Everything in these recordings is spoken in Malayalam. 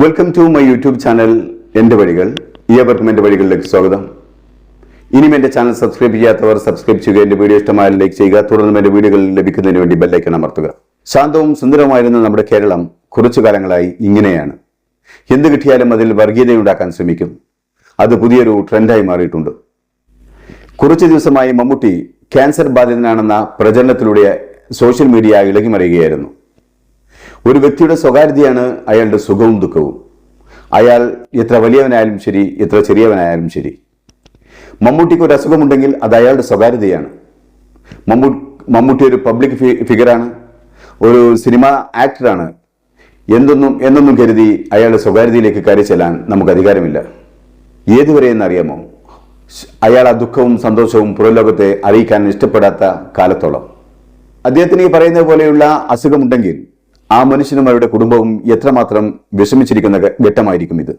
Welcome to my YouTube channel എന്റെ വഴികൾ ഏവർക്കും എന്റെ വഴികളിലേക്ക് സ്വാഗതം. ഇനിയും എന്റെ ചാനൽ സബ്സ്ക്രൈബ് ചെയ്യാത്തവർ സബ്സ്ക്രൈബ് ചെയ്യുക എന്റെ വീഡിയോ ഇഷ്ടമായ ലൈക്ക് ചെയ്യുക തുടർന്ന് എന്റെ വീഡിയോകൾ ലഭിക്കുന്നതിന് വേണ്ടി ബെല്ലൈക്കൺ അമർത്തുക. ശാന്തവും സുന്ദരവുമായിരുന്ന നമ്മുടെ കേരളം കുറച്ചു കാലങ്ങളായി ഇങ്ങനെയാണ്. എന്ത് കിട്ടിയാലും അതിൽ വർഗീയതയുണ്ടാക്കാൻ ശ്രമിക്കും. അത് പുതിയൊരു ട്രെൻഡായി മാറിയിട്ടുണ്ട്. കുറച്ച് ദിവസമായി മമ്മൂട്ടി ക്യാൻസർ ബാധിതനാണെന്ന പ്രചരണത്തിലൂടെ സോഷ്യൽ മീഡിയ ഇളകി മറിയുകയായിരുന്നു ഒരു വ്യക്തിയുടെ സ്വകാര്യതയാണ് അയാളുടെ സുഖവും ദുഃഖവും. അയാൾ എത്ര വലിയവനായാലും ശരി എത്ര ചെറിയവനായാലും ശരി. മമ്മൂട്ടിക്ക് ഒരു അസുഖമുണ്ടെങ്കിൽ അത് അയാളുടെ സ്വകാര്യതയാണ്. മമ്മൂ മമ്മൂട്ടി ഒരു പബ്ലിക് ഫിഗറാണ്. ഒരു സിനിമ ആക്ടറാണ്. എന്തൊന്നും എന്നൊന്നും കരുതി അയാളുടെ സ്വകാര്യതയിലേക്ക് കയറി ചെല്ലാൻ നമുക്ക് അധികാരമില്ല. ഏതുവരെ എന്നറിയാമോ? അയാൾ ആ ദുഃഖവും സന്തോഷവും പുറലോകത്തെ അറിയിക്കാൻ ഇഷ്ടപ്പെടാത്ത കാലത്തോളം. അദ്ദേഹത്തിന് ഈ പറയുന്നത് പോലെയുള്ള അസുഖമുണ്ടെങ്കിൽ ആ മനുഷ്യനും അവരുടെ കുടുംബവും എത്രമാത്രം വിഷമിച്ചിരിക്കുന്ന ഘട്ടമായിരിക്കും ഇത്.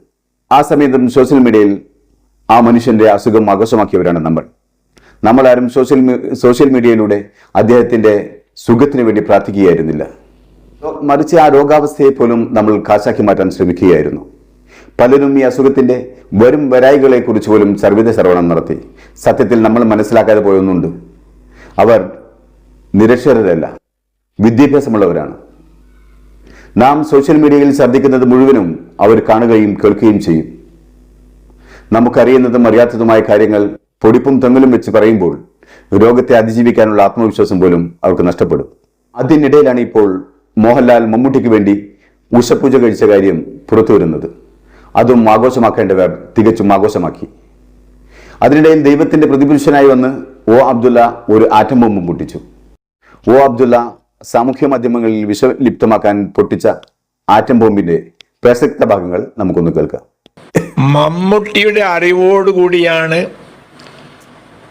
ആ സമയത്തും സോഷ്യൽ മീഡിയയിൽ ആ മനുഷ്യന്റെ അസുഖം ആഘോഷമാക്കിയവരാണ് നമ്മൾ. നമ്മളാരും സോഷ്യൽ സോഷ്യൽ മീഡിയയിലൂടെ അദ്ദേഹത്തിന്റെ സുഖത്തിന് വേണ്ടി പ്രാർത്ഥിക്കുകയായിരുന്നില്ല. മറിച്ച് ആ രോഗാവസ്ഥയെ പോലും നമ്മൾ കാശാക്കി മാറ്റാൻ ശ്രമിക്കുകയായിരുന്നു. പലരും ഈ അസുഖത്തിന്റെ വരും വരായികളെ കുറിച്ച് പോലും സർവീത ശ്രവണം നടത്തി. സത്യത്തിൽ നമ്മൾ മനസ്സിലാക്കാതെ പോയൊന്നുണ്ട്. അവർ നിരക്ഷരരല്ല വിദ്യാഭ്യാസമുള്ളവരാണ്. നാം സോഷ്യൽ മീഡിയയിൽ ശ്രദ്ധിക്കുന്നത് മുഴുവനും അവർ കാണുകയും കേൾക്കുകയും ചെയ്യും. നമുക്കറിയുന്നതും അറിയാത്തതുമായ കാര്യങ്ങൾ പൊടിപ്പും തെങ്ങലും വെച്ച് പറയുമ്പോൾ രോഗത്തെ അതിജീവിക്കാനുള്ള ആത്മവിശ്വാസം പോലും അവർക്ക് നഷ്ടപ്പെടും. അതിനിടയിലാണ് ഇപ്പോൾ മോഹൻലാൽ മമ്മൂട്ടിക്ക് വേണ്ടി ഉഷപൂജ കഴിച്ച കാര്യം പുറത്തു വരുന്നത്. അതും ആഘോഷമാക്കേണ്ടവർ തികച്ചും ആഘോഷമാക്കി. അതിനിടയിൽ ദൈവത്തിന്റെ പ്രതിപുരുഷനായി വന്ന് ഒ അബ്ദുള്ള ഒരു ആറ്റം ബോംബും പൊട്ടിച്ചു. ഒ അബ്ദുള്ള സാമൂഹ്യ മാധ്യമങ്ങളിൽ വിഷലിപ്തമാക്കാൻ പൊട്ടിച്ച ആറ്റം ബോംബിന്റെ പ്രസക്ത ഭാഗങ്ങൾ നമുക്കൊന്ന് കേൾക്കാം. മമ്മൂട്ടിയുടെ അറിവോടുകൂടിയാണ്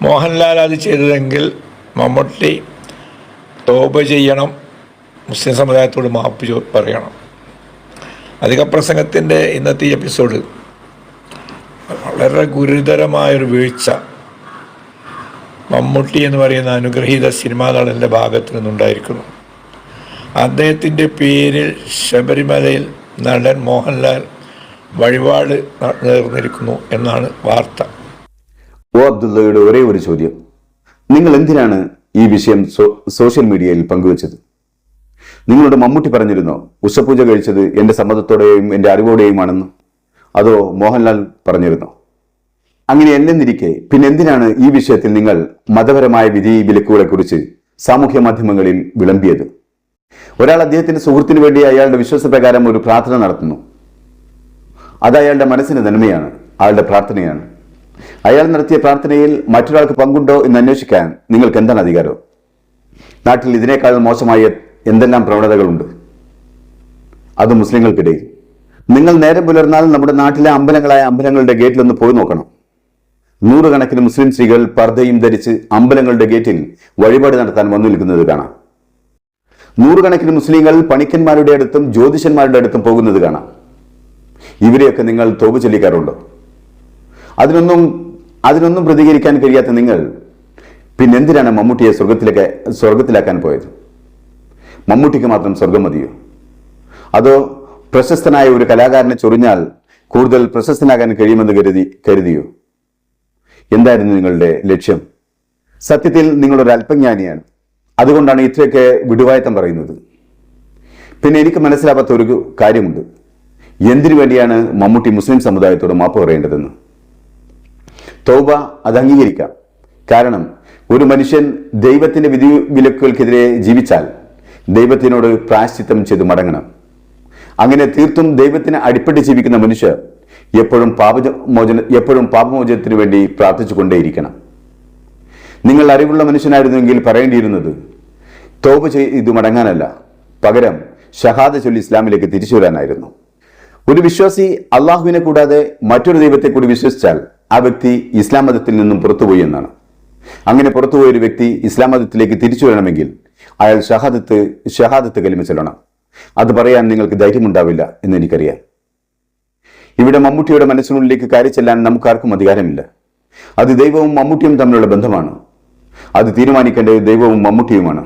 മോഹൻലാൽ അത് ചെയ്തതെങ്കിൽ മമ്മൂട്ടി തോപ ചെയ്യണം മുസ്ലിം സമുദായത്തോട് മാപ്പ് പറയണം. അധിക പ്രസംഗത്തിന്റെ ഇന്നത്തെ എപ്പിസോഡ് വളരെ ഗുരുതരമായൊരു വീഴ്ച. മമ്മൂട്ടി എന്ന് പറയുന്ന അനുഗ്രഹീത സിനിമാ നടന്റെ ഭാഗത്തു നിന്നുണ്ടായിരിക്കുന്നു. അദ്ദേഹത്തിന്റെ പേരിൽ ശബരിമലയിൽ നടൻ മോഹൻലാൽ വഴിപാട് നേർന്നിരിക്കുന്നു എന്നാണ് വാർത്ത. ഒ അബ്ദുള്ളയുടെ ഒരേ ഒരു ചോദ്യം. നിങ്ങൾ എന്തിനാണ് ഈ വിഷയം സോഷ്യൽ മീഡിയയിൽ പങ്കുവച്ചത്? നിങ്ങളോട് മമ്മൂട്ടി പറഞ്ഞിരുന്നോ ഉഷപൂജ കഴിച്ചത് എന്റെ സമ്മതത്തോടെയും എന്റെ അറിവോടെയുമാണെന്ന്? അതോ മോഹൻലാൽ പറഞ്ഞിരുന്നോ? അങ്ങനെ എന്നെന്നിരിക്കെ പിന്നെ എന്തിനാണ് ഈ വിഷയത്തിൽ നിങ്ങൾ മതപരമായ വിധി വിലക്കുകളെ കുറിച്ച് സാമൂഹ്യ മാധ്യമങ്ങളിൽ വിളമ്പിയത്? ഒരാൾ അദ്ദേഹത്തിന്റെ സുഹൃത്തിനു വേണ്ടി അയാളുടെ വിശ്വാസപ്രകാരം ഒരു പ്രാർത്ഥന നടത്തുന്നു. അത് അയാളുടെ മനസ്സിന് നന്മയാണ് അയാളുടെ പ്രാർത്ഥനയാണ്. അയാൾ നടത്തിയ പ്രാർത്ഥനയിൽ മറ്റൊരാൾക്ക് പങ്കുണ്ടോ എന്ന് അന്വേഷിക്കാൻ നിങ്ങൾക്ക് എന്താണ് അധികാരം? നാട്ടിൽ ഇതിനേക്കാൾ മോശമായ എന്തെല്ലാം പ്രവണതകളുണ്ട്? അത് മുസ്ലിങ്ങൾക്കിടയിൽ. നിങ്ങൾ നേരം പുലർന്നാൽ നമ്മുടെ നാട്ടിലെ അമ്പലങ്ങളായ അമ്പലങ്ങളുടെ ഗേറ്റിലൊന്ന് പോയി നോക്കണം. നൂറുകണക്കിന് മുസ്ലിം സ്ത്രീകൾ പർദ്ദയും ധരിച്ച് അമ്പലങ്ങളുടെ ഗേറ്റിൽ വഴിപാട് നടത്താൻ വന്നു നിൽക്കുന്നത് കാണാം. നൂറുകണക്കിന് മുസ്ലിങ്ങൾ പണിക്കന്മാരുടെ അടുത്തും ജ്യോതിഷന്മാരുടെ അടുത്തും പോകുന്നത് കാണാം. ഇവരെയൊക്കെ നിങ്ങൾ തോപ് ചൊല്ലിക്കാറുണ്ടോ? അതിനൊന്നും അതിനൊന്നും പ്രതികരിക്കാൻ കഴിയാത്ത നിങ്ങൾ പിന്നെന്തിനാണ് മമ്മൂട്ടിയെ സ്വർഗത്തിലേക്ക് സ്വർഗത്തിലാക്കാൻ പോയത്? മമ്മൂട്ടിക്ക് മാത്രം സ്വർഗം മതിയോ? അതോ പ്രശസ്തനായ ഒരു കലാകാരനെ ചൊറിഞ്ഞാൽ കൂടുതൽ പ്രശസ്തനാകാൻ കഴിയുമെന്ന് കരുതി കരുതിയോ? എന്തായിരുന്നു നിങ്ങളുടെ ലക്ഷ്യം? സത്യത്തിൽ നിങ്ങളൊരു അല്പജ്ഞാനിയാണ്. അതുകൊണ്ടാണ് ഇത്രയൊക്കെ വിടുവായത്തം പറയുന്നത്. പിന്നെ എനിക്ക് മനസ്സിലാവാത്ത ഒരു കാര്യമുണ്ട്. എന്തിനു വേണ്ടിയാണ് മമ്മൂട്ടി മുസ്ലിം സമുദായത്തോട് മാപ്പ് പറയേണ്ടതെന്ന്? തൗബ അത് അംഗീകരിക്കാം. കാരണം ഒരു മനുഷ്യൻ ദൈവത്തിന്റെ വിധി വിലക്കുകൾക്കെതിരെ ജീവിച്ചാൽ ദൈവത്തിനോട് പ്രായശ്ചിത്തം ചെയ്ത് മടങ്ങണം. അങ്ങനെ തീർത്തും ദൈവത്തിന് അടിപ്പെട്ട് ജീവിക്കുന്ന മനുഷ്യർ എപ്പോഴും പാപമോചന എപ്പോഴും പാപമോചനത്തിന് വേണ്ടി പ്രാർത്ഥിച്ചുകൊണ്ടേയിരിക്കണം. നിങ്ങൾ അറിവുള്ള മനുഷ്യനായിരുന്നുവെങ്കിൽ പറയേണ്ടിയിരുന്നത് തോപ ചെയ്തു മടങ്ങാനല്ല. പകരം ഷഹാദ ചൊല്ലി ഇസ്ലാമിലേക്ക് തിരിച്ചു വരാനായിരുന്നു. ഒരു വിശ്വാസി അള്ളാഹുവിനെ കൂടാതെ മറ്റൊരു ദൈവത്തെ കൂടി വിശ്വസിച്ചാൽ ആ വ്യക്തി ഇസ്ലാം മതത്തിൽ നിന്നും പുറത്തുപോയി എന്നാണ്. അങ്ങനെ പുറത്തുപോയ ഒരു വ്യക്തി ഇസ്ലാം മതത്തിലേക്ക് തിരിച്ചു വരണമെങ്കിൽ അയാൾ ഷഹാദത്ത് ഷഹാദത്ത് കലിമ ചൊല്ലണം. അത് പറയാൻ നിങ്ങൾക്ക് ധൈര്യമുണ്ടാവില്ല എന്ന് എനിക്കറിയാം. ഇവിടെ മമ്മൂട്ടിയുടെ മനസ്സിനുള്ളിലേക്ക് കയറി ചെല്ലാൻ നമുക്കാർക്കും അധികാരമില്ല. അത് ദൈവവും മമ്മൂട്ടിയും തമ്മിലുള്ള ബന്ധമാണ്. അത് തീരുമാനിക്കേണ്ടത് ദൈവവും മമ്മൂട്ടിയുമാണ്.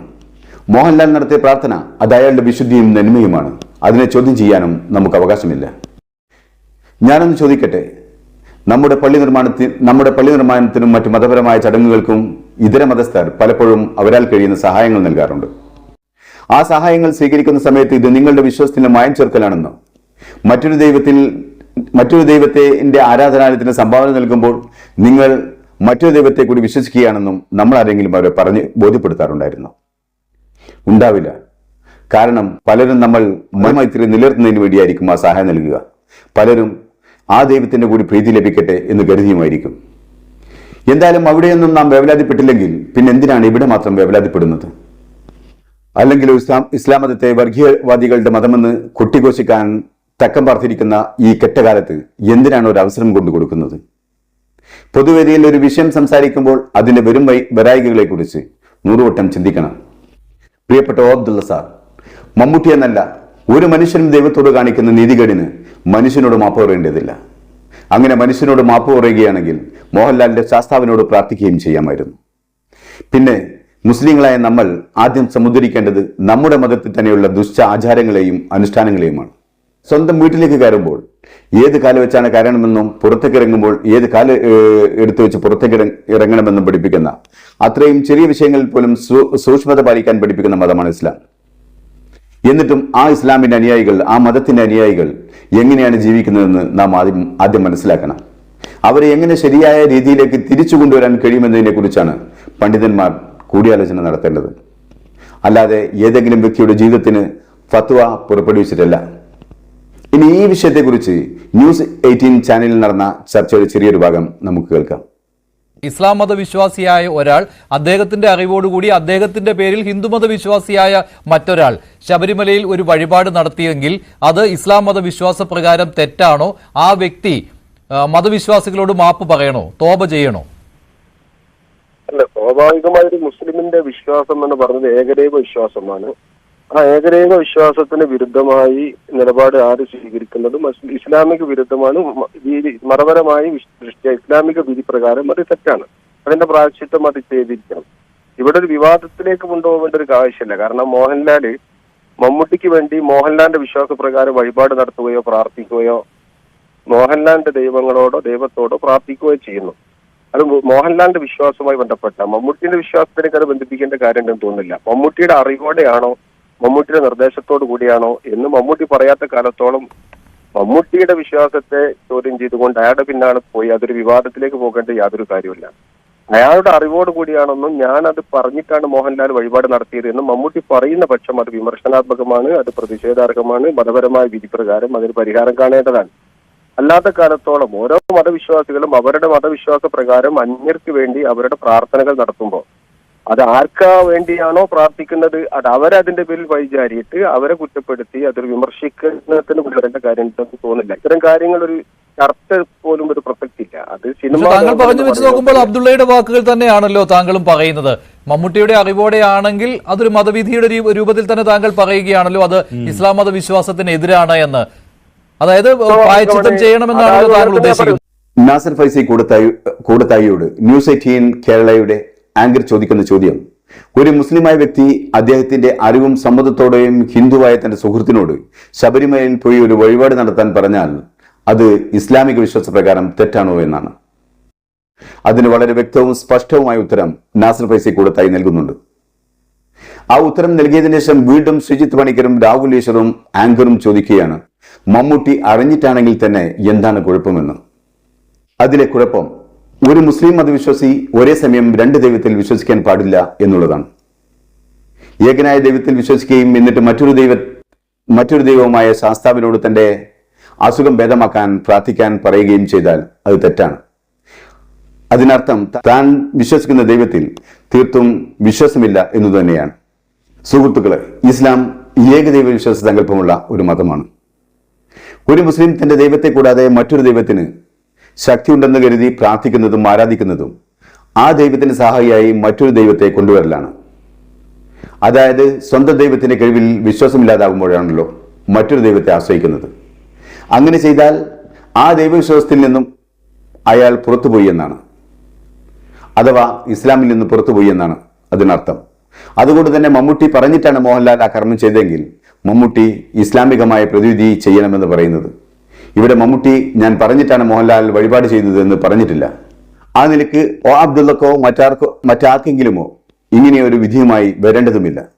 മോഹൻലാൽ നടത്തിയ പ്രാർത്ഥന അത് അയാളുടെ വിശുദ്ധിയും നന്മയുമാണ്. അതിനെ ചോദ്യം ചെയ്യാനും നമുക്ക് അവകാശമില്ല. ഞാനൊന്ന് ചോദിക്കട്ടെ? നമ്മുടെ പള്ളി നിർമ്മാണത്തിൽ നമ്മുടെ പള്ളി നിർമ്മാണത്തിനും മറ്റു മതപരമായ ചടങ്ങുകൾക്കും ഇതര മതസ്ഥർ പലപ്പോഴും അവരാൽ കഴിയുന്ന സഹായങ്ങൾ നൽകാറുണ്ട്. ആ സഹായങ്ങൾ സ്വീകരിക്കുന്ന സമയത്ത് ഇത് നിങ്ങളുടെ വിശ്വാസത്തിന്റെ മായം ചേർക്കലാണെന്നോ? മറ്റൊരു ദൈവത്തിൽ മറ്റൊരു ദൈവത്തിന്റെ ആരാധനാലയത്തിന് സംഭാവന നൽകുമ്പോൾ നിങ്ങൾ മറ്റൊരു ദൈവത്തെ കൂടി വിശ്വസിക്കുകയാണെന്നും നമ്മൾ ആരെങ്കിലും അവരെ പറഞ്ഞ് ബോധ്യപ്പെടുത്താറുണ്ടായിരുന്നു. ഉണ്ടാവില്ല. കാരണം പലരും നമ്മൾ മൈത്രി നിലനിർത്തുന്നതിന് വേണ്ടിയായിരിക്കും ആ സഹായം നൽകുക. പലരും ആ ദൈവത്തിന്റെ കൂടി പ്രീതി ലഭിക്കട്ടെ എന്ന് കരുതിയുമായിരിക്കും. എന്തായാലും അവിടെയൊന്നും നാം വേവലാതിപ്പെട്ടില്ലെങ്കിൽ പിന്നെ എന്തിനാണ് ഇവിടെ മാത്രം വേവലാതിപ്പെടുന്നത്? അല്ലെങ്കിൽ ഇസ്ലാം ഇസ്ലാം മതത്തെ വർഗീയവാദികളുടെ മതമെന്ന് കൊട്ടിഘോഷിക്കാൻ തക്കം പാർത്തിരിക്കുന്ന ഈ കെട്ടകാലത്ത് എന്തിനാണ് ഒരു അവസരം കൊണ്ടു കൊടുക്കുന്നത്? പൊതുവേദിയിൽ ഒരു വിഷയം സംസാരിക്കുമ്പോൾ അതിന്റെ വരും വൈ വരായികകളെ കുറിച്ച് നൂറുവട്ടം ചിന്തിക്കണം. പ്രിയപ്പെട്ട ഓ അബ്ദുള്ള സാർ മമ്മൂട്ടി എന്നല്ല ഒരു മനുഷ്യനും ദൈവത്തോട് കാണിക്കുന്ന നീതികേടിന് മനുഷ്യനോട് മാപ്പ് പറയേണ്ടതില്ല. അങ്ങനെ മനുഷ്യനോട് മാപ്പ് പറയുകയാണെങ്കിൽ മോഹൻലാലിന്റെ ശാസ്താവിനോട് പ്രാർത്ഥിക്കുകയും ചെയ്യാമായിരുന്നു. പിന്നെ മുസ്ലിങ്ങളായ നമ്മൾ ആദ്യം സമുദ്രിക്കേണ്ടത് നമ്മുടെ മതത്തിൽ തന്നെയുള്ള ദുഷ്ട ആചാരങ്ങളെയും അനുഷ്ഠാനങ്ങളെയുമാണ്. സ്വന്തം വീട്ടിലേക്ക് കയറുമ്പോൾ ഏത് കാൽ വെച്ചാണ് കയറണമെന്നും പുറത്തേക്ക് ഇറങ്ങുമ്പോൾ ഏത് കാൽ എടുത്തു വെച്ച് പുറത്തേക്ക് ഇറങ്ങണമെന്നും പഠിപ്പിക്കുന്ന അത്രയും ചെറിയ വിഷയങ്ങളിൽ പോലും സൂക്ഷ്മത പാലിക്കാൻ പഠിപ്പിക്കുന്ന മതമാണ് ഇസ്ലാം. എന്നിട്ടും ആ ഇസ്ലാമിന്റെ അനുയായികൾ ആ മതത്തിന്റെ അനുയായികൾ എങ്ങനെയാണ് ജീവിക്കുന്നതെന്ന് നാം ആദ്യം ആദ്യം മനസ്സിലാക്കണം. അവരെ എങ്ങനെ ശരിയായ രീതിയിലേക്ക് തിരിച്ചു കൊണ്ടുവരാൻ കഴിയുമെന്നതിനെ കുറിച്ചാണ് പണ്ഡിതന്മാർ കൂടിയാലോചന നടത്തേണ്ടത്. അല്ലാതെ ഏതെങ്കിലും വ്യക്തിയുടെ ജീവിതത്തിന് ഫത്വ പുറപ്പെടുവിച്ചിട്ടല്ല. ഇനി ഈ വിഷയത്തെക്കുറിച്ച് ന്യൂസ് എയ്റ്റീൻ ചാനലിൽ നടന്ന ചർച്ചയുടെ ചെറിയൊരു ഭാഗം നമുക്ക് കേൾക്കാം. ഇസ്ലാം മതവിശ്വാസിയായ ഒരാൾ അദ്ദേഹത്തിന്റെ അറിവോടുകൂടി അദ്ദേഹത്തിന്റെ പേരിൽ ഹിന്ദുമത വിശ്വാസിയായ മറ്റൊരാൾ ശബരിമലയിൽ ഒരു വഴിപാട് നടത്തിയെങ്കിൽ അത് ഇസ്ലാം മതവിശ്വാസ പ്രകാരം തെറ്റാണോ? ആ വ്യക്തി മതവിശ്വാസികളോട് മാപ്പ് പറയണോ? തോപ ചെയ്യണോ? അല്ല സ്വാഭാവികമായ ഒരു മുസ്ലിമിന്റെ വിശ്വാസം എന്ന് പറഞ്ഞത് ഏകദൈവ വിശ്വാസമാണ്. ആ ഏകദേശ വിശ്വാസത്തിന് വിരുദ്ധമായി നിലപാട് ആര് സ്വീകരിക്കുന്നതും ഇസ്ലാമിക വിരുദ്ധമാണ് മതപരമായി ഇസ്ലാമിക വിധി പ്രകാരം അത് തെറ്റാണ്. അതിന്റെ പ്രായശ്ചിത്തം അത് ചെയ്തിരിക്കണം ഇവിടെ ഒരു വിവാദത്തിലേക്ക് കൊണ്ടുപോകേണ്ട ഒരു ആവശ്യമില്ല. കാരണം മോഹൻലാൽ മമ്മൂട്ടിക്ക് വേണ്ടി മോഹൻലാലിന്റെ വിശ്വാസപ്രകാരം വഴിപാട് നടത്തുകയോ പ്രാർത്ഥിക്കുകയോ മോഹൻലാലിന്റെ ദൈവങ്ങളോടോ ദൈവത്തോടോ പ്രാർത്ഥിക്കുകയോ ചെയ്യുന്നു. അത് മോഹൻലാലിന്റെ വിശ്വാസവുമായി ബന്ധപ്പെട്ട മമ്മൂട്ടിയുടെ വിശ്വാസത്തിലേക്ക് അത് ബന്ധിപ്പിക്കേണ്ട കാര്യം ഉണ്ടെന്ന് തോന്നുന്നില്ല. മമ്മൂട്ടിയുടെ അറിവോടെയാണോ മമ്മൂട്ടിയുടെ നിർദ്ദേശത്തോടു കൂടിയാണോ എന്ന് മമ്മൂട്ടി പറയാത്ത കാലത്തോളം മമ്മൂട്ടിയുടെ വിശ്വാസത്തെ ചോദ്യം ചെയ്തുകൊണ്ട് അയാളുടെ പിന്നാണ് പോയി. അതൊരു വിവാദത്തിലേക്ക് പോകേണ്ട യാതൊരു കാര്യമില്ല അയാളുടെ അറിവോട് കൂടിയാണെന്നും ഞാൻ അത് പറഞ്ഞിട്ടാണ് മോഹൻലാൽ വഴിപാട് നടത്തിയത് എന്നും മമ്മൂട്ടി പറയുന്ന പക്ഷം അത് വിമർശനാത്മകമാണ് അത് പ്രതിഷേധാർഹമാണ് മതപരമായ വിധി പ്രകാരം അതിന് പരിഹാരം കാണേണ്ടതാണ്. അല്ലാത്ത കാലത്തോളം ഓരോ മതവിശ്വാസികളും അവരുടെ മതവിശ്വാസ പ്രകാരം അന്യർക്ക് വേണ്ടി അവരുടെ പ്രാർത്ഥനകൾ നടത്തുമ്പോൾ അത് ആർക്കാ വേണ്ടിയാണോ പ്രാർത്ഥിക്കുന്നത്? അത് അവരതിന്റെ പേരിൽ വഴിചാരിയിട്ട് അവരെ കുറ്റപ്പെടുത്തി അതൊരു വിമർശിക്കുന്നതിന് കൊണ്ടുവരേണ്ട കാര്യം ഉണ്ടെന്ന് തോന്നില്ല ഇത്തരം കാര്യങ്ങൾ ഒരു ചർച്ച പോലും ഒരു പ്രസക്തിയില്ല. അത് സിനിമ താങ്കൾ പറഞ്ഞു വെച്ച് നോക്കുമ്പോൾ അബ്ദുള്ളയുടെ വാക്കുകൾ തന്നെയാണല്ലോ താങ്കളും പറയുന്നത്. മമ്മൂട്ടിയുടെ അറിവോടെയാണെങ്കിൽ അതൊരു മതവിധിയുടെ രൂപത്തിൽ തന്നെ താങ്കൾ പറയുകയാണല്ലോ അത് ഇസ്ലാം മത വിശ്വാസത്തിന് എതിരാണ് എന്ന് അതായത് പ്രായച്ചിത്തം ചെയ്യണമെന്നാണല്ലോ താങ്കൾ ഉദ്ദേശിക്കുന്നത്. നാസർ ഫൈസി കൂടത്തായി കൂടത്തായിയോട് ന്യൂസ് എയ്റ്റീൻ കേരളയുടെ ആങ്കർ ചോദിക്കുന്ന ചോദ്യം. ഒരു മുസ്ലിമായ വ്യക്തി അദ്ദേഹത്തിന്റെ അറിവും സമ്മതത്തോടെയും ഹിന്ദുവായ തന്റെ സുഹൃത്തിനോട് ശബരിമലയിൽ പോയി ഒരു വഴിപാട് നടത്താൻ പറഞ്ഞാൽ അത് ഇസ്ലാമിക വിശ്വാസപ്രകാരം തെറ്റാണോ എന്നാണ്. അതിന് വളരെ വ്യക്തവും സ്പഷ്ടവുമായ ഉത്തരം നാസർ ഫൈസി കൂടത്തായി നൽകുന്നുണ്ട്. ആ ഉത്തരം നൽകിയതിനു ശേഷം വീണ്ടും ശ്രീജിത്ത് പണിക്കരും രാഹുൽ ഈശ്വറും ആങ്കറും ചോദിക്കുകയാണ് മമ്മൂട്ടി അറിഞ്ഞിട്ടാണെങ്കിൽ തന്നെ എന്താണ് കുഴപ്പമെന്ന്? അതിലെ കുഴപ്പം ഒരു മുസ്ലിം മതവിശ്വാസി ഒരേ സമയം രണ്ട് ദൈവത്തിൽ വിശ്വസിക്കാൻ പാടില്ല എന്നുള്ളതാണ്. ഏകനായ ദൈവത്തിൽ വിശ്വസിക്കുകയും എന്നിട്ട് മറ്റൊരു ദൈവ മറ്റൊരു ദൈവവുമായ ശാസ്താവിനോട് തന്റെ അസുഖം ഭേദമാക്കാൻ പ്രാർത്ഥിക്കാൻ പറയുകയും ചെയ്താൽ അത് തെറ്റാണ്. അതിനർത്ഥം താൻ വിശ്വസിക്കുന്ന ദൈവത്തിൽ തീർത്തും വിശ്വാസമില്ല എന്നു തന്നെയാണ്. സുഹൃത്തുക്കളെ ഇസ്ലാം ഏകദൈവ വിശ്വാസ സങ്കല്പമുള്ള ഒരു മതമാണ്. ഒരു മുസ്ലിം തന്റെ ദൈവത്തെ കൂടാതെ മറ്റൊരു ദൈവത്തിന് ശക്തിയുണ്ടെന്ന് കരുതി പ്രാർത്ഥിക്കുന്നതും ആരാധിക്കുന്നതും ആ ദൈവത്തിന് സഹായിയായി മറ്റൊരു ദൈവത്തെ കൊണ്ടുവരലാണ്. അതായത് സ്വന്തം ദൈവത്തിന്റെ കഴിവിൽ വിശ്വാസമില്ലാതാകുമ്പോഴാണല്ലോ മറ്റൊരു ദൈവത്തെ ആശ്രയിക്കുന്നത്. അങ്ങനെ ചെയ്താൽ ആ ദൈവവിശ്വാസത്തിൽ നിന്നും അയാൾ പുറത്തുപോയി എന്നാണ്. അഥവാ ഇസ്ലാമിൽ നിന്ന് പുറത്തുപോയി എന്നാണ് അതിനർത്ഥം. അതുകൊണ്ട് തന്നെ മമ്മൂട്ടി പറഞ്ഞിട്ടാണ് മോഹൻലാൽ ആ കർമ്മം ചെയ്തെങ്കിൽ മമ്മൂട്ടി ഇസ്ലാമികമായ പ്രതിവിധി ചെയ്യണമെന്ന് പറയുന്നത്. ഇവിടെ മമ്മൂട്ടി ഞാൻ പറഞ്ഞിട്ടാണ് മോഹൻലാൽ വഴിപാട് ചെയ്തതെന്ന് പറഞ്ഞിട്ടില്ല. ആ നിലയ്ക്ക് ഒ അബ്ദുള്ളക്കോ മറ്റാർക്കോ മറ്റാർക്കെങ്കിലുമോ ഇങ്ങനെ ഒരു വിധിയുമായി വരേണ്ടതുമില്ല.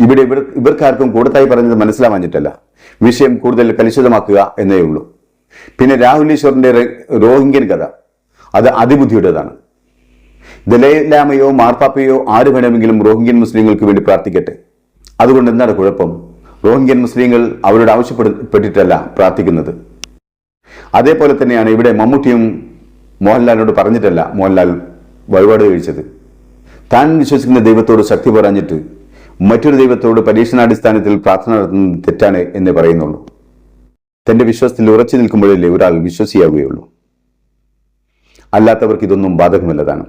ഇവിടെ ഇവർ ഇവർക്കാർക്കും കൂടുതലായി പറഞ്ഞത് മനസ്സിലാവാഞ്ഞിട്ടല്ല. വിഷയം കൂടുതൽ കലുഷിതമാക്കുക എന്നേ ഉള്ളൂ. പിന്നെ രാഹുൽ ഈശ്വറിന്റെ റോഹിംഗ്യൻ കഥ. അത് അതിബുദ്ധിയുടേതാണ്. ദലൈലാമയോ മാർപ്പാപ്പയോ ആര് വേണമെങ്കിലും റോഹിംഗ്യൻ മുസ്ലിങ്ങൾക്ക് വേണ്ടി പ്രാർത്ഥിക്കട്ടെ. അതുകൊണ്ട് എന്താണ് കുഴപ്പം? റോഹിംഗ്യൻ മുസ്ലിങ്ങൾ അവരോട് ആവശ്യപ്പെട്ടിട്ടല്ല പ്രാർത്ഥിക്കുന്നത്. അതേപോലെ തന്നെയാണ് ഇവിടെ മമ്മൂട്ടിയും മോഹൻലാലിനോട് പറഞ്ഞിട്ടല്ല മോഹൻലാൽ വഴിപാട് കഴിച്ചത്. താൻ വിശ്വസിക്കുന്ന ദൈവത്തോട് ശക്തി പറഞ്ഞിട്ട് മറ്റൊരു ദൈവത്തോട് പരീക്ഷണാടിസ്ഥാനത്തിൽ പ്രാർത്ഥന നടത്തുന്നത് തെറ്റാണ് എന്നേ പറയുന്നുള്ളൂ. തന്റെ വിശ്വാസത്തിൽ ഉറച്ചു നിൽക്കുമ്പോഴല്ലേ ഒരാൾ വിശ്വസിയാവുകയുള്ളൂ. അല്ലാത്തവർക്ക് ഇതൊന്നും ബാധകമല്ലതാണ്